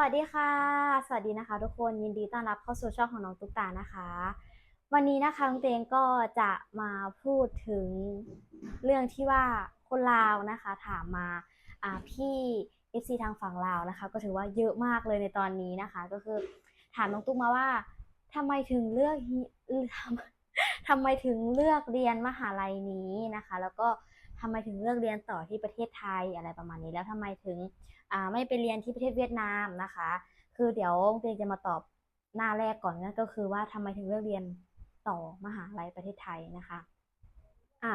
วัสดีค่ะ สวัสดีนะคะ ทุกคนยินดีต้อนรับเข้าสู่ช่องของน้องตุ๊กตานะคะ วันนี้นะคะน้องเตงก็จะมาพูดถึงเรื่องที่ว่าคนลาวนะคะ ถามมาอ่าพี่ FC ทางฝั่งลาวนะคะ ก็ถือว่าเยอะมากเลยในตอนนี้นะคะ ก็คือถามน้องตุ๊กมาว่าทำไมถึงเลือกทำทำไมถึงเลือกเรียนมหาลัยนี้นะคะ แล้วก็ ทำไมถึงเลือกเรียนต่อที่ประเทศไทยอะไรประมาณนี้ แล้วทำไมถึงไม่ไปเรียนที่ประเทศเวียดนามนะคะ คือเดี๋ยวเตยงจะมาตอบหน้าแรกก่อนนั่นก็คือว่าทำไมถึงเลือกเรียนต่อมหาลัยประเทศไทยนะคะอะ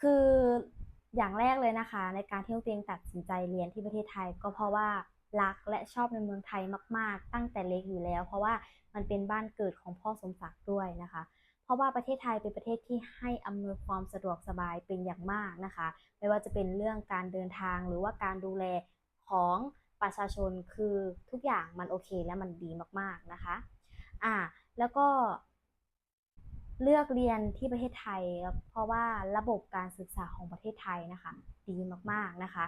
คืออย่างแรกเลยนะคะ ในการที่น้องเตยตัดสินใจเรียนที่ประเทศไทย ก็เพราะว่ารักและชอบในเมืองไทยมาก ๆ ตั้งแต่เล็กอยู่แล้ว เพราะว่ามันเป็นบ้านเกิดของพ่อสมศักดิ์ด้วยนะคะ เพราะว่าประเทศไทยเป็นประเทศที่ให้อำนวยความสะดวกสบายเป็นอย่างมากนะคะ ไม่ว่าจะเป็นเรื่องการเดินทางหรือว่าการดูแลของประชาชนคือทุกอย่างมันโอเคและมันดีมากๆนะคะอ่าแล้วก็เลือกเรียนที่ประเทศไทย เพราะว่าระบบการศึกษาของประเทศไทยนะคะ ดีมากๆนะคะ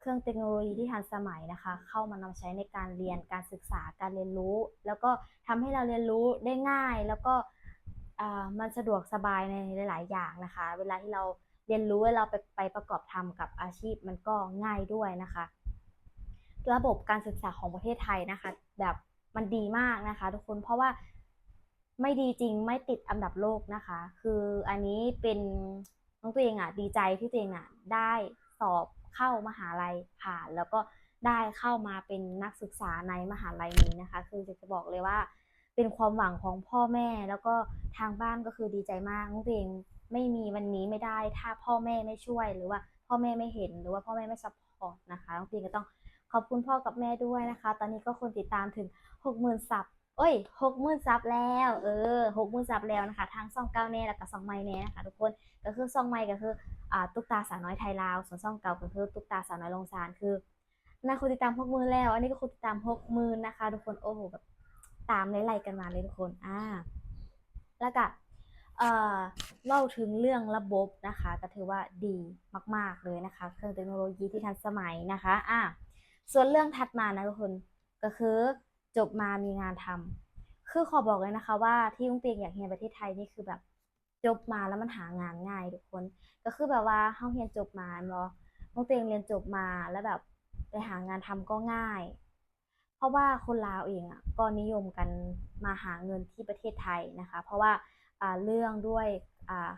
เครื่องเทคโนโลยีที่ทันสมัยนะคะ เข้ามานำใช้ในการเรียนการศึกษาการเรียนรู้ แล้วก็ทำให้เราเรียนรู้ได้ง่าย แล้วก็ มันสะดวกสบายในหลาย ๆ อย่างนะคะ เวลาที่เราเรียนรู้แล้วเราไปไปประกอบทำกับอาชีพมันก็ง่ายด้วยนะคะ ระบบการศึกษาของประเทศไทยนะคะ แบบมันดีมากนะคะ ทุกคนเพราะว่าไม่ดีจริงไม่ติดอันดับโลกนะคะ คืออันนี้เป็นน้องตัวเองอะดีใจที่ตัวเองอะได้สอบเข้ามหาลัยผ่าน แล้วก็ได้เข้ามาเป็นนักศึกษาในมหาลัยนี้นะคะ คือจะบอกเลยว่า เป็นความหวังของพ่อแม่ แล้วก็ทางบ้านก็คือดีใจมากน้องตัวเองไม่มีวันนี้ไม่ได้ ถ้าพ่อแม่ไม่ช่วยหรือว่าพ่อแม่ไม่เห็นหรือว่าพ่อแม่ไม่ซัพพอร์ตนะคะน้องตัวเองก็ต้องขอบคุณพ่อกับแม่ด้วยนะคะ ตอนนี้ก็คนติดตามถึง60,000ซับเอ้ย60,000ซับแล้ว เออ60,000ซับแล้วนะคะทางช่องเก้าแน่แล้วก็ช่องใหม่แน่นะคะทุกคนก็คือช่องใหม่ก็คืออ่าตุ๊กตาสาวน้อยไทยลาวส่วนช่องเก่าก็คือตุ๊กตาสาวน้อยลงซานคือน่าคนติดตาม60,000แล้ว อันนี้ก็คนติดตาม60,000นะคะ ทุกคนโอ้โหแบบ ตามไล่ๆกันมาเลยทุกคนอ่าแล้วก็เอ่อเล่าถึงเรื่องระบบนะคะ ก็ถือว่าดีมาก ๆเลยนะคะ เครื่องเทคโนโลยีที่ทันสมัยนะคะอ่าส่วนเรื่องถัดมานะทุกคนก็คือจบมามีงานทำคือขอบอกเลยนะคะว่าที่ลุงเตียงอยากเรียนประเทศไทยนี่คือแบบจบมาแล้วมันหางานง่ายทุกคน ก็คือแบบว่าเฮาเรียนจบมาเนาะลุงเตียงเรียนจบมาแล้วแบบไปหางานทำก็ง่าย เพราะว่าคนลาวเองอะก็นิยมกันมาหาเงินที่ประเทศไทยนะคะ เพราะว่าเรื่องด้วย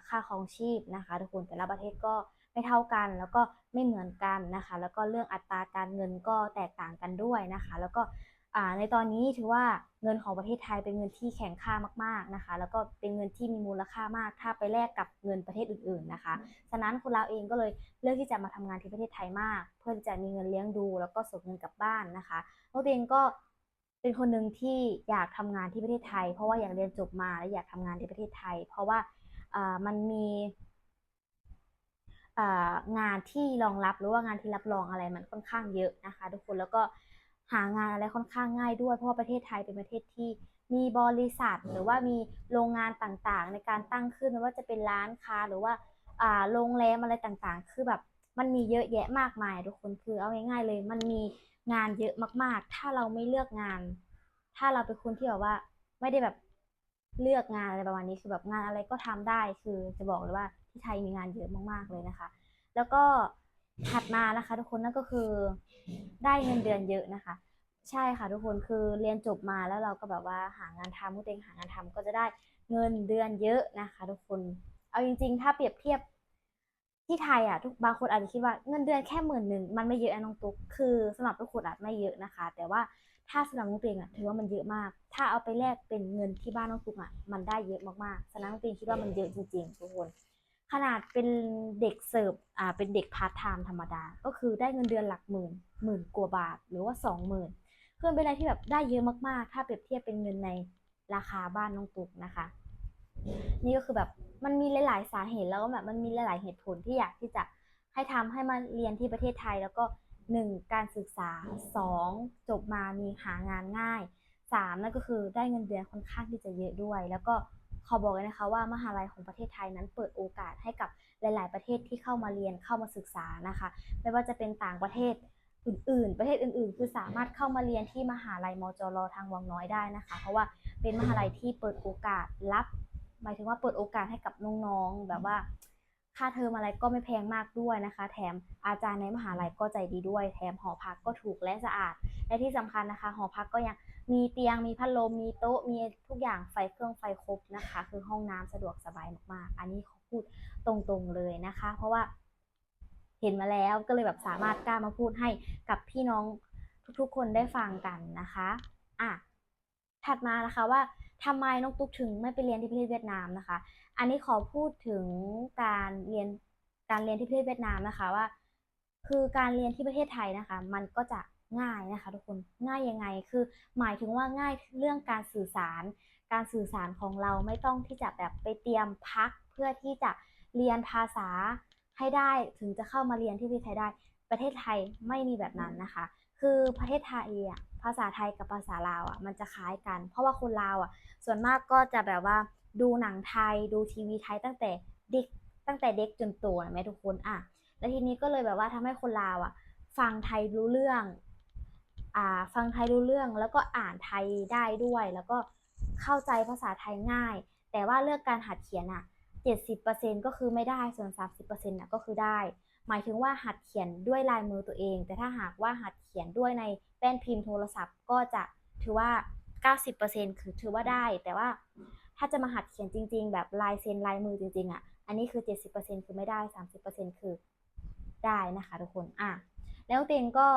ค่าครองชีพนะคะทุกคนแต่ละประเทศก็ไม่เท่ากันแล้วก็ไม่เหมือนกันนะคะ แล้วก็เรื่องอัตราการเงินก็แตกต่างกันด้วยนะคะ แล้วก็ ในตอนนี้ถือว่าเงินของประเทศไทยเป็นเงินที่แข็งค่ามากๆนะคะ แล้วก็เป็นเงินที่มีมูลค่ามาก ถ้าไปแลกกับเงินประเทศอื่น ๆนะคะ ฉะนั้นคนลาวเองก็เลยเลือกที่จะมาทำงานที่ประเทศไทยมาก เพื่อที่จะมีเงินเลี้ยงดู แล้วก็ส่งเงินกลับบ้านนะคะน้องเตงก็เป็นคนหนึ่งที่อยากทำงานที่ประเทศไทย เพราะว่าอยากเรียนจบมาและอยากทำงานที่ประเทศไทย เพราะว่าอ่ามันมีอ่างานที่รองรับหรือว่างานที่รับรองอะไรมันค่อนข้างเยอะนะคะ ทุกคนแล้วก็ หางานอะไรค่อนข้างง่ายด้วย เพราะว่าประเทศไทยเป็นประเทศที่มีบริษัทหรือว่ามีโรงงานต่างๆ ในการตั้งขึ้นไม่ว่าจะเป็นร้านค้าหรือว่าอ่าโรงแรมอะไรต่างๆ คือแบบมันมีเยอะแยะมากมายทุกคนคือเอาง่ายๆเลย มันมีงานเยอะมากๆ ถ้าเราไม่เลือกงาน ถ้าเราเป็นคนที่แบบว่าไม่ได้แบบเลือกงานอะไรประมาณนี้คือแบบงานอะไรก็ทำได้คือจะบอกเลยว่าที่ไทยมีงานเยอะมากๆเลยนะคะ แล้วก็ ถัดมานะคะ ทุกคนนั่นก็คือได้เงินเดือนเยอะนะคะ ใช่ค่ะทุกคนคือเรียนจบมาแล้วเราก็แบบว่าหางานทำเมื่อตัวเองหางานทำก็จะได้เงินเดือนเยอะนะคะ ทุกคนเอาจริง ๆ ถ้าเปรียบเทียบที่ไทยอะทุกบางคนอาจจะคิดว่าเงินเดือนแค่หมื่นหนึ่งมันไม่เยอะนะน้องตุ๊กคือสำหรับทุกคนอาจไม่เยอะนะคะ แต่ว่าถ้าสำหรับน้องตัวเองอะถือว่ามันเยอะมาก ถ้าเอาไปแลกเป็นเงินที่บ้านน้องตุ๊กอะมันได้เยอะมากๆฉะนั้นน้องตัวเองคิดว่ามันเยอะจริงๆทุกคน ขนาดเป็นเด็กเสิร์ฟอ่าเป็นเด็กพาร์ทไทม์ธรรมดา ก็คือได้เงินเดือนหลักหมื่นหมื่นกว่าบาทหรือว่าสองหมื่นคือนเป็นอะไรที่แบบได้เยอะมากๆ ถ้าเปรียบเทียบเป็นเงินในราคาบ้านน้องตุกนะคะ นี่ก็คือแบบมันมีหลาย ๆ สาเหตุแล้วก็แบบมันมีหลาย ๆ เหตุผลที่อยากที่จะให้ทำให้มาเรียนที่ประเทศไทยแล้วก็หนึ่งการศึกษาสองจบมามีหางานง่ายสามนั่นก็คือได้เงินเดือนค่อนข้างที่จะเยอะด้วย แล้วก็ ขอบอกเลยนะคะว่ามหาลัยของประเทศไทยนั้นเปิดโอกาสให้กับหลาย ๆ ประเทศที่เข้ามาเรียนเข้ามาศึกษานะคะ ไม่ว่าจะเป็นต่างประเทศอื่น ๆ ประเทศอื่น ๆ คือสามารถเข้ามาเรียนที่มหาลัยมจรทางวังน้อยได้นะคะ เพราะว่าเป็นมหาลัยที่เปิดโอกาสรับ หมายถึงว่าเปิดโอกาสให้กับน้อง ๆ แบบว่าค่าเทอมอะไรก็ไม่แพงมากด้วยนะคะ แถมอาจารย์ในมหาลัยก็ใจดีด้วย แถมหอพักก็ถูกและสะอาด และที่สำคัญนะคะ หอพักก็ยัง มีเตียงมีพัดลมมีโต๊ะมีทุกอย่างไฟเครื่องไฟครบนะคะ คือห้องน้ำสะดวกสบายมากๆ อันนี้เขอพูดตรงๆเลยนะคะ เพราะว่าเห็นมาแล้วก็เลยแบบสามารถกล้ามาพูดให้กับพี่น้องทุกๆ คนได้ฟังกันนะคะอะถัดมานะคะว่าทำไมน้องตุ๊กถึงไม่ไปเรียนที่ประเทศเวียดนามนะคะ อันนี้ขอพูดถึงการเรียนการเรียนที่ประเทศเวียดนามนะคะว่า คือการเรียนที่ประเทศไทยนะคะ มันก็จะ ง่ายนะคะทุกคนง่ายยังไงคือหมายถึงว่าง่ายเรื่องการสื่อสาร การสื่อสารของเราไม่ต้องที่จะแบบไปเตรียมพักเพื่อที่จะเรียนภาษาให้ได้ถึงจะเข้ามาเรียนที่ประเทศไทยได้ ประเทศไทยไม่มีแบบนั้นนะคะ คือประเทศไทยอะภาษาไทยกับภาษาลาวอะมันจะคล้ายกัน เพราะว่าคนลาวอะส่วนมากก็จะแบบว่าดูหนังไทยดูทีวีไทยตั้งแต่เด็กตั้งแต่เด็กจนโตนะแม่ทุกคนอะแล้วทีนี้ก็เลยแบบว่าทำให้คนลาวอะฟังไทยรู้เรื่อง ฟังไทยรู้เรื่อง แล้วก็อ่านไทยได้ด้วย แล้วก็เข้าใจภาษาไทยง่าย แต่ว่าเรื่องการหัดเขียนอะ70%ก็คือไม่ได้ส่วน 30%น่ะก็คือได้ หมายถึงว่าหัดเขียนด้วยลายมือตัวเอง แต่ถ้าหากว่าหัดเขียนด้วยในแป้นพิมพ์โทรศัพท์ ก็จะถือว่า 90%คือถือว่าได้ แต่ว่าถ้าจะมาหัดเขียนจริง ๆ แบบลายเซ็นลายมือจริงๆอะ อันนี้คือ 70%คือไม่ได้ 30%คือได้นะคะทุกคน อะ แล้วเตงก็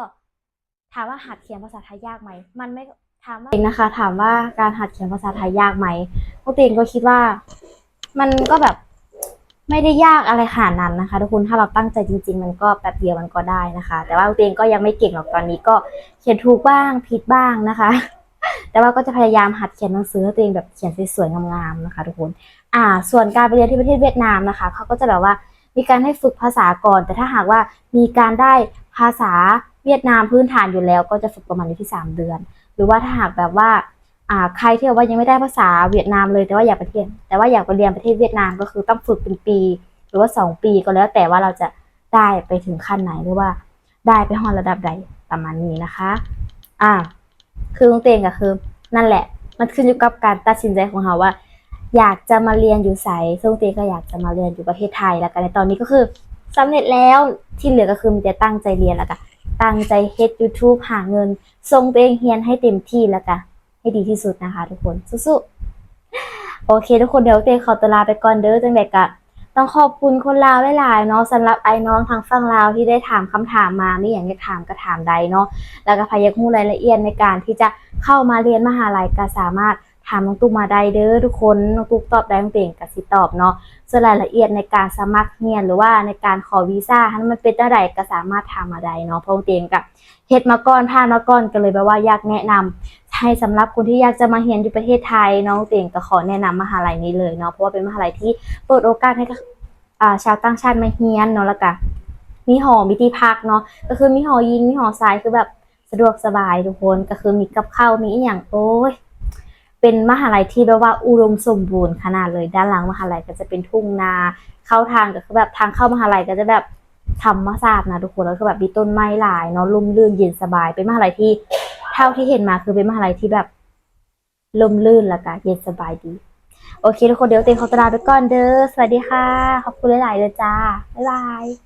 ถามว่าหัดเขียนภาษาไทยยากไหม มันไม่ถามว่าเองนะคะ ถามว่าการหัดเขียนภาษาไทยยากไหมพวกเตงก็คิดว่า มันก็แบบไม่ได้ยากอะไรขนาดนั้นนะคะ ทุกคนถ้าเราตั้งใจจริง ๆ มันก็แป๊บเดียวมันก็ได้นะคะ แต่ว่าตัวเองก็ยังไม่เก่งหรอกตอนนี้ก็เขียนถูกบ้างผิดบ้างนะคะ แต่ว่าก็จะพยายามหัดเขียนหนังสือให้ตัวเองแบบเขียนสวยๆงามๆนะคะ ทุกคน อ่า ส่วนการไปเรียนที่ประเทศเวียดนามนะคะเขาก็จะแบบว่ามีการให้ฝึกภาษาก่อน แต่ถ้าหากว่ามีการได้ภาษา เวียดนามพื้นฐานอยู่แล้วก็จะฝึกประมาณอยู่ที่สามเดือน หรือว่าถ้าหากแบบว่าอ่าใครที่ว่ายังไม่ได้ภาษาเวียดนามเลยแต่ว่าอยากไปเรียนแต่ว่าอยากไปเรียนประเทศเวียดนามก็คือต้องฝึกเป็นปี หรือว่าสองปีก็แล้วแต่ว่าเราจะได้ไปถึงขั้นไหนหรือว่าได้ไปฮอดระดับใดประมาณนี้นะคะอ่าคือลุงเตงก็คือ นั่นแหละ มันขึ้นอยู่กับการตัดสินใจของเราว่า อยากจะมาเรียนอยู่ไสซึ่งลุงเตงก็อยากจะมาเรียนอยู่ประเทศไทยแล้วกันในตอนนี้ก็คือสำเร็จแล้วที่เหลือก็คือมีแต่ตั้งใจเรียนแล้วก็ ตั้งใจเฮ็ด YouTube หาเงินส่งตัวเองเรียนให้เต็มที่แล้วก็ให้ดีที่สุดนะคะ ทุกคนสู้ๆโอเค ทุกคนเดี๋ยวเตขอตลาไปก่อนเด้อจังไดกะต้องขอบคุณคนลาวหลายๆเนาะสำหรับไอ้น้องทางฝั่งลาวที่ได้ถามคำถามมาไม่อย่างจะถามก็ถามใดเนาะแล้วก็พยักรู้รายละเอียดในการที่จะเข้ามาเรียนมหาลัยก็สามารถ ถามน้องตุ๊กมาได้เด้อทุกคนน้องตุ๊กตอบได้น้องเต่งก็สิตอบเนาะส่วนรายละเอียดในการสมัครเรียนหรือว่าในการขอวีซ่าให้มันเป็นจังไดก็สามารถถามาได้เนาะเพราะน้องเต่งก็เฮ็ดมาก่อนผ่านมาก่อนก็เลยแบบว่าอยากแนะนำให้สำหรับคนที่อยากจะมาเรียนอยู่ประเทศไทยน้องเต่งก็ขอแนะนำมหาลัยนี้เลยเนาะเพราะว่าเป็นมหาลัยที่เปิดโอกาสให้กับอ่าชาวต่างชาติมาเรียนเนาะแล้วก็มีหอมีที่พักเนาะก็คือมีหอยิงมีหอทรายคือแบบสะดวกสบายทุกคนก็คือมีกับข้าวมีอย่างโอ้ย เป็นมหาลัยที่แบบว่าอุดมสมบูรณ์ขนาดเลยด้านหลังมหาลัยก็จะเป็นทุ่งนาเข้าทางก็คือแบบทางเข้ามหาลัยก็จะแบบธรรมชาตินะทุกคนแล้วก็แบบมีต้นไม้หลายเนาะร่มรื่นเย็นสบาย เป็นมหาลัยที่เท่าที่เห็นมาคือเป็นมหาลัยที่แบบลมลื่นแล้วก็เย็นสบายดี โอเคทุกคนเดี๋ยวเต็มขอตลาไปก่อนเด้อสวัสดีค่ะ ขอบคุณหลายๆเลยจ้าบ๊ายบาย